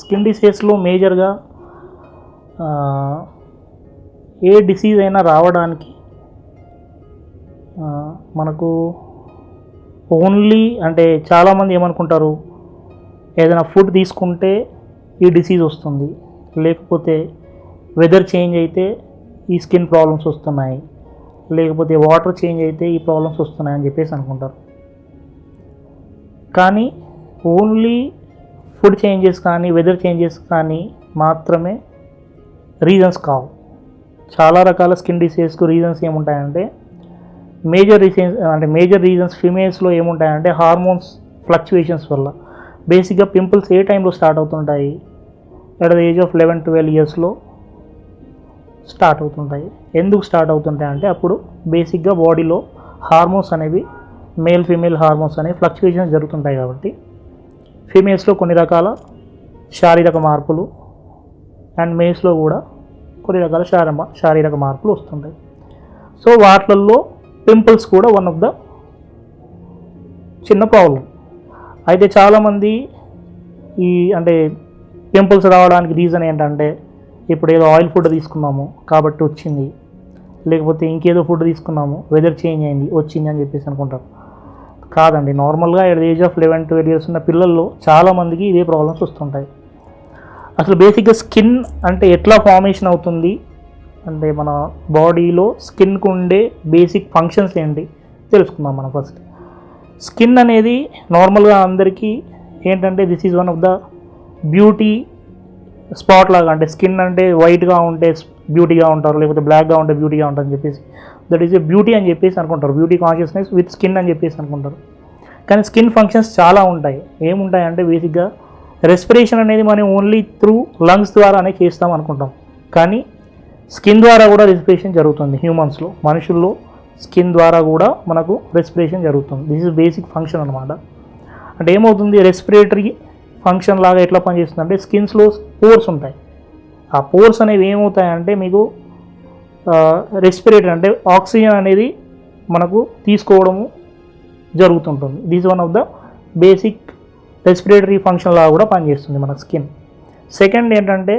Skin డిసీజ్లో మేజర్గా ఏ disease అయినా రావడానికి మనకు ఓన్లీ అంటే చాలామంది ఏమనుకుంటారు ఏదైనా ఫుడ్ తీసుకుంటే ఈ డిసీజ్ వస్తుంది. లేకపోతే వెదర్ చేంజ్ అయితే ఈ స్కిన్ ప్రాబ్లమ్స్ వస్తున్నాయి. లేకపోతే వాటర్ చేంజ్ అయితే ఈ ప్రాబ్లమ్స్ వస్తున్నాయి అని చెప్పేసి అనుకుంటారు. కానీ ఓన్లీ ఫుడ్ చేంజెస్ కానీ వెదర్ చేంజెస్ కానీ మాత్రమే రీజన్స్ కావు. చాలా రకాల స్కిన్ డిసీజెస్కు రీజన్స్ ఏముంటాయంటే మేజర్ రీజన్స్ అంటే మేజర్ రీజన్స్ ఫిమేల్స్లో ఏముంటాయంటే హార్మోన్స్ ఫ్లక్చువేషన్స్ వల్ల. బేసిక్గా పింపుల్స్ ఏ టైంలో స్టార్ట్ అవుతుంటాయి? At the age of eleven twelve ఇయర్స్లో స్టార్ట్ అవుతుంటాయి. ఎందుకు స్టార్ట్ అవుతుంటాయి అంటే అప్పుడు బేసిక్గా బాడీలో హార్మోన్స్ అనేవి మేల్ ఫీమేల్ హార్మోన్స్ అనేవి ఫ్లక్చువేషన్స్ జరుగుతుంటాయి కాబట్టి. ఫీమేల్స్లో కొన్ని రకాల శారీరక మార్పులు అండ్ మేల్స్లో కూడా కొన్ని రకాల శారీర శారీరక మార్పులు వస్తుంటాయి. సో వాటిల్లో పింపుల్స్ కూడా వన్ ఆఫ్ ద చిన్న ప్రాబ్లం అయితే చాలామంది ఈ అంటే పింపుల్స్ రావడానికి రీజన్ ఏంటంటే ఇప్పుడు ఏదో ఆయిల్ ఫుడ్ తీసుకున్నాము కాబట్టి వచ్చింది. లేకపోతే ఇంకేదో ఫుడ్ తీసుకున్నాము వెదర్ చేంజ్ అయింది వచ్చింది అని చెప్పేసి అనుకుంటారు. కాదండి. నార్మల్గా at the age of eleven twelve years ఉన్న పిల్లల్లో చాలామందికి ఇదే ప్రాబ్లమ్స్ వస్తుంటాయి. అసలు బేసిక్గా స్కిన్ అంటే ఎట్లా ఫార్మేషన్ అవుతుంది? అంటే మన బాడీలో స్కిన్కు ఉండే బేసిక్ ఫంక్షన్స్ ఏంటి? తెలుసుకుందాం మనం ఫస్ట్ స్కిన్ అనేది నార్మల్గా అందరికీ ఏంటంటే this is one of the beauty spot లాగా అంటే స్కిన్ అంటే వైట్గా ఉంటే బ్యూటీగా ఉంటారు లేకపోతే బ్లాక్గా ఉంటే బ్యూటీగా ఉంటారు అని చెప్పేసి. దట్ ఈస్ ఏ బ్యూటీ అని చెప్పేసి అనుకుంటారు. బ్యూటీ కాన్షియస్నెస్ విత్ స్కిన్ అని చెప్పేసి అనుకుంటారు. కానీ స్కిన్ ఫంక్షన్స్ చాలా ఉంటాయి. ఏముంటాయి అంటే బేసిక్గా రెస్పిరేషన్ అనేది మనం ఓన్లీ త్రూ లంగ్స్ ద్వారానే చేస్తాం అనుకుంటాం. కానీ స్కిన్ ద్వారా కూడా రెస్పిరేషన్ జరుగుతుంది హ్యూమన్స్లో మనుషుల్లో స్కిన్ ద్వారా కూడా మనకు రెస్పిరేషన్ జరుగుతుంది. దిస్ ఇస్ బేసిక్ ఫంక్షన్ అనమాట అంటే ఏమవుతుంది? రెస్పిరేటరీ ఫంక్షన్ లాగా ఎట్లా పనిచేస్తుంది అంటే స్కిన్స్లో పోర్స్ ఉంటాయి. ఆ పోర్స్ అనేవి ఏమవుతాయంటే మీకు రెస్పిరేటర్ అంటే ఆక్సిజన్ అనేది మనకు తీసుకోవడము జరుగుతుంటుంది. This one of the basic respiratory function లాగా కూడా పనిచేస్తుంది మన స్కిన్ సెకండ్ ఏంటంటే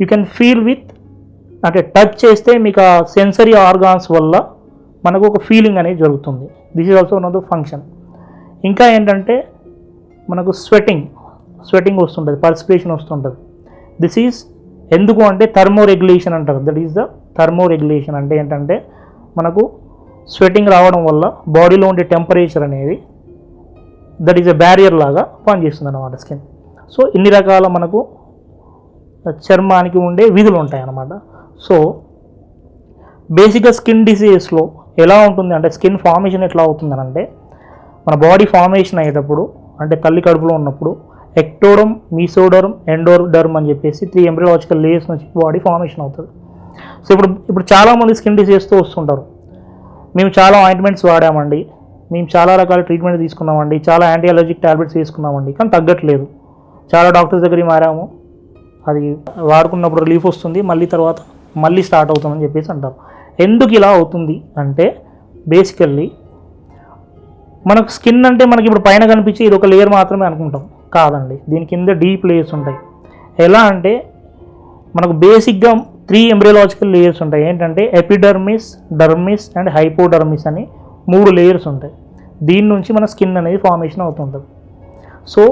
యూ కెన్ ఫీల్ విత్ అంటే టచ్ చేస్తే మీకు ఆ సెన్సరీ ఆర్గాన్స్ వల్ల మనకు ఒక ఫీలింగ్ అనేది జరుగుతుంది. This is also one of the function ఇంకా ఏంటంటే మనకు స్వెటింగ్ స్వెటింగ్ వస్తుంటుంది పర్స్పిరేషన్ వస్తుంటుంది. దిస్ ఈజ్ ఎందుకు అంటే థర్మో రెగ్యులేషన్ అంటారు. That is the thermo regulation అంటే ఏంటంటే మనకు స్వెటింగ్ రావడం వల్ల బాడీలో ఉండే టెంపరేచర్ అనేది దట్ ఈజ్ ఎ బ్యారియర్ లాగా పనిచేస్తుంది అనమాట స్కిన్. సో ఇన్ని రకాల మనకు చర్మానికి ఉండే విధులు ఉంటాయి అన్నమాట సో బేసిక్గా స్కిన్ డిసీజెస్లో ఎలా ఉంటుంది అంటే స్కిన్ ఫార్మేషన్ ఎట్లా అవుతుందని అంటే మన బాడీ ఫార్మేషన్ అయ్యేటప్పుడు అంటే తల్లి కడుపులో ఉన్నప్పుడు ఎక్టోడమ్ మీసోడర్మ్ ఎండోడర్మ్ అని చెప్పేసి త్రీ ఎంబ్రియాలజికల్ లేయర్స్ నుంచి బాడీ ఫార్మేషన్ అవుతుంది. సో ఇప్పుడు ఇప్పుడు చాలామంది స్కిన్ డిసీజ్తో వస్తుంటారు. మేము చాలా ఆయింట్మెంట్స్ వాడామండి. మేము చాలా రకాల ట్రీట్మెంట్ తీసుకున్నామండి. చాలా యాంటీ అలర్జిక్ ట్యాబ్లెట్స్ తీసుకున్నామండి. కానీ తగ్గట్లేదు. చాలా డాక్టర్స్ దగ్గరికి మారాము. అది వాడుకున్నప్పుడు రిలీఫ్ వస్తుంది. మళ్ళీ తర్వాత మళ్ళీ స్టార్ట్ అవుతుందని చెప్పేసి అంటారు. ఎందుకు ఇలా అవుతుంది అంటే బేసికల్లీ మనకు స్కిన్ అంటే మనకి ఇప్పుడు పైన కనిపించి ఇది ఒక లేయర్ మాత్రమే అనుకుంటాం. కాదండి. దీని కింద డీప్ లేయర్స్ ఉంటాయి. ఎలా అంటే మనకు బేసిక్గా త్రీ ఎంబ్రియాలజికల్ లేయర్స్ ఉంటాయి. ఏంటంటే ఎపిడర్మిస్ డర్మిస్ అండ్ హైపోడర్మిస్ అని మూడు లేయర్స్ ఉంటాయి. దీని నుంచి మన స్కిన్ అనేది ఫార్మేషన్ అవుతుంటుంది. సో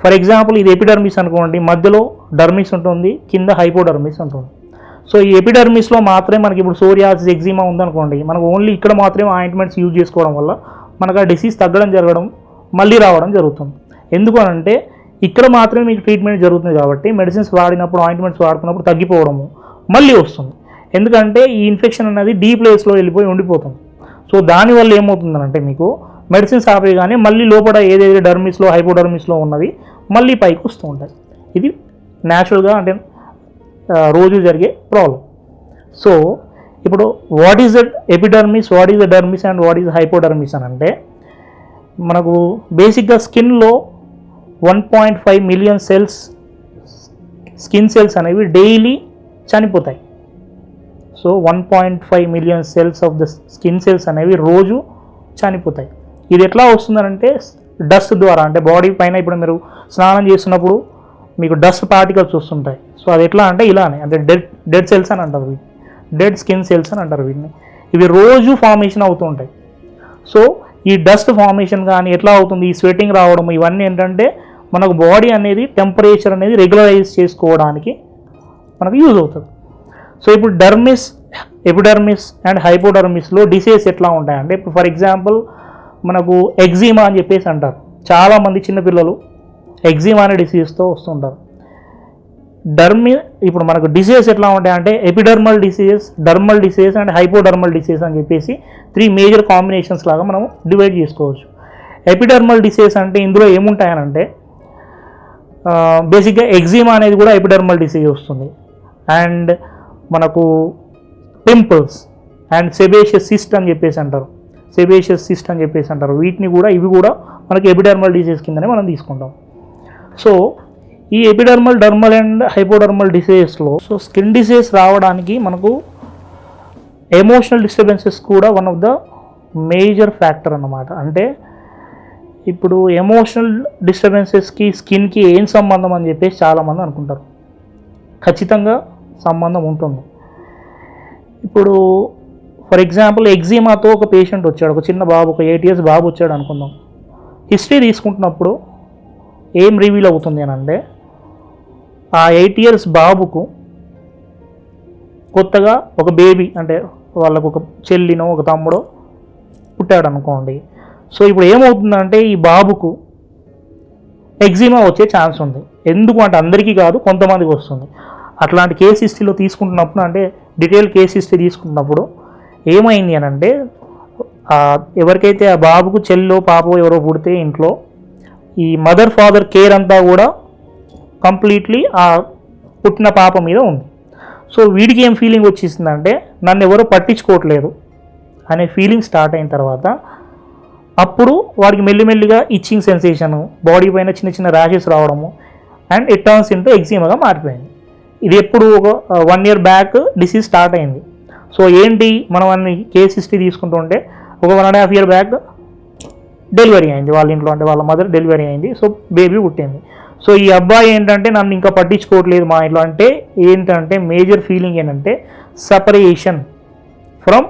ఫర్ ఎగ్జాంపుల్ ఇది ఎపిడర్మిస్ అనుకోండి. మధ్యలో డర్మిస్ ఉంటుంది కింద హైపోడర్మిస్ ఉంటుంది. సో ఈ ఎపిడర్మిస్లో మాత్రమే మనకి ఇప్పుడు సోరియాసిస్ ఎగ్జిమా ఉందనుకోండి. మనకు ఓన్లీ ఇక్కడ మాత్రమే ఆయింట్మెంట్స్ యూజ్ చేసుకోవడం వల్ల మనకు ఆ డిసీజ్ తగ్గడం జరగడం మళ్ళీ రావడం జరుగుతుంది. ఎందుకు అంటే ఇక్కడ మాత్రమే మీకు ట్రీట్మెంట్ జరుగుతుంది కాబట్టి మెడిసిన్స్ వాడినప్పుడు ఆయింట్మెంట్స్ వాడుకున్నప్పుడు తగ్గిపోవడము మళ్ళీ వస్తుంది. ఎందుకంటే ఈ ఇన్ఫెక్షన్ అనేది డీ ప్లేస్లో వెళ్ళిపోయి ఉండిపోతుంది. సో దానివల్ల ఏమవుతుందంటే మీకు మెడిసిన్స్ ఆపేయగానే మళ్ళీ లోపల ఏదైతే డర్మిస్లో హైపోడర్మిస్లో ఉన్నవి మళ్ళీ పైకి వస్తూ ఉంటాయి. ఇది న్యాచురల్గా అంటే రోజు జరిగే ప్రాబ్లం సో ఇప్పుడు what is the epidermis what is the dermis and what is hypodermis అని అంటే మనకు బేసిక్గా స్కిన్లో one point five million cells skin cells అనేవి డైలీ చనిపోతాయి. So one point five million cells of the skin cells అనేవి రోజు చనిపోతాయి. ఇది ఎట్లా వస్తుందనంటే డస్ట్ ద్వారా అంటే బాడీ పైన ఇప్పుడు మీరు స్నానం చేస్తున్నప్పుడు మీకు డస్ట్ పార్టికల్స్ వస్తుంటాయి. సో అది ఎట్లా అంటే ఇలానే అంటే డెడ్ డెడ్ సెల్స్ అని అంటారు వీటిని. డెడ్ స్కిన్ సెల్స్ అని అంటారు వీటిని. ఇవి రోజు ఫార్మేషన్ అవుతూ ఉంటాయి. సో ఈ డస్ట్ ఫార్మేషన్ కానీ ఎట్లా అవుతుంది ఈ స్వెట్టింగ్ రావడం ఇవన్నీ ఏంటంటే మనకు బాడీ అనేది టెంపరేచర్ అనేది రెగ్యులరైజ్ చేసుకోవడానికి మనకు యూజ్ అవుతుంది. సో ఇప్పుడు డర్మిస్ ఎపిడర్మిస్ అండ్ హైపోడర్మిస్లో డిసీజ్ ఎట్లా ఉంటాయంటే ఇప్పుడు ఫర్ ఎగ్జాంపుల్ మనకు ఎగ్జిమా అని చెప్పేసి అంటారు. చాలామంది చిన్నపిల్లలు ఎగ్జిమా అనే డిసీజ్తో వస్తుంటారు. డర్మి ఇప్పుడు మనకు డిసీజెస్ ఎట్లా ఉంటాయంటే epidermal diseases dermal diseases and hypodermal disease అని చెప్పేసి త్రీ మేజర్ కాంబినేషన్స్ లాగా మనం డివైడ్ చేసుకోవచ్చు. ఎపిడర్మల్ డిసీజ్ అంటే ఇందులో ఏముంటాయనంటే బేసిక్గా ఎగ్జిమా అనేది కూడా ఎపిడర్మల్ డిసీజ్ వస్తుంది. అండ్ మనకు పింపుల్స్ అండ్ సెబేషియస్ సిస్ట్ అని చెప్పేసి అంటారు. సెబేషియస్ సిస్ట్ అని చెప్పేసి అంటారు. వీటిని కూడా ఇవి కూడా మనకి ఎపిడర్మల్ డిసీజ్ కిందనే మనం తీసుకుంటాం. సో ఈ ఎపిడర్మల్ డర్మల్ అండ్ హైపోడర్మల్ డిసీజెస్లో సో స్కిన్ డిసీజ్ రావడానికి మనకు ఎమోషనల్ డిస్టర్బెన్సెస్ కూడా one of the major factor అన్నమాట. అంటే ఇప్పుడు ఎమోషనల్ డిస్టర్బెన్సెస్కి స్కిన్కి ఏం సంబంధం అని చెప్పేసి చాలామంది అనుకుంటారు. ఖచ్చితంగా సంబంధం ఉంటుంది. ఇప్పుడు ఫర్ ఎగ్జాంపుల్ ఎగ్జిమాతో ఒక పేషెంట్ వచ్చాడు ఒక చిన్న బాబు ఒక ఎయిట్ ఇయర్స్ బాబు వచ్చాడు అనుకుందాం. హిస్టరీ తీసుకుంటున్నప్పుడు ఏం రివీల్ అవుతుంది అని అంటే ఆ ఎయిట్ ఇయర్స్ బాబుకు కొత్తగా ఒక బేబీ అంటే వాళ్ళకు ఒక చెల్లినో ఒక తమ్ముడో పుట్టాడు అనుకోండి. సో ఇప్పుడు ఏమవుతుందంటే ఈ బాబుకు ఎగ్జిమా వచ్చే ఛాన్స్ ఉంది. ఎందుకు అంటే అందరికీ కాదు కొంతమందికి వస్తుంది. అట్లాంటి కేస్ హిస్టరీలో తీసుకుంటున్నప్పుడు అంటే డీటెయిల్ కేస్ హిస్టరీ తీసుకుంటున్నప్పుడు ఏమైంది అని అంటే ఎవరికైతే ఆ బాబుకు చెల్లో పాపో ఎవరో పుడితే ఇంట్లో ఈ మదర్ ఫాదర్ కేర్ అంతా కూడా కంప్లీట్లీ ఆ పుట్టిన పాప మీద ఉంది. సో వీడికి ఏం ఫీలింగ్ వచ్చేసిందంటే నన్ను ఎవరో పట్టించుకోవట్లేదు అనే ఫీలింగ్ స్టార్ట్ అయిన తర్వాత అప్పుడు వాడికి మెల్లిమెల్లిగా ఇచ్చింగ్ సెన్సేషను బాడీ పైన చిన్న చిన్న ర్యాషెస్ రావడము అండ్ ఇట్ టర్న్స్ ఇంటూ ఎగ్జీమాగా మారిపోయింది. ఇది ఎప్పుడు ఒక one year back disease start అయింది. సో ఏంటి మనం అన్ని కేస్ హిస్టరీ తీసుకుంటుంటే ఒక one and half year back delivery అయింది వాళ్ళ ఇంట్లో అంటే వాళ్ళ మదర్ డెలివరీ అయింది. సో బేబీ పుట్టింది. సో ఈ అబ్బాయి ఏంటంటే నన్ను ఇంకా పట్టించుకోవట్లేదు మా ఇంట్లో. అంటే ఏంటంటే మేజర్ ఫీలింగ్ ఏంటంటే సపరేషన్ ఫ్రమ్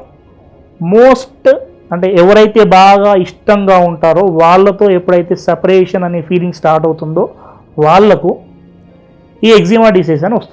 మోస్ట్ అంటే ఎవరైతే బాగా ఇష్టంగా ఉంటారో వాళ్ళతో ఎప్పుడైతే సపరేషన్ అనే ఫీలింగ్ స్టార్ట్ అవుతుందో వాళ్ళకు ఈ ఎగ్జిమా డిసీజ్ అని వస్తుంది.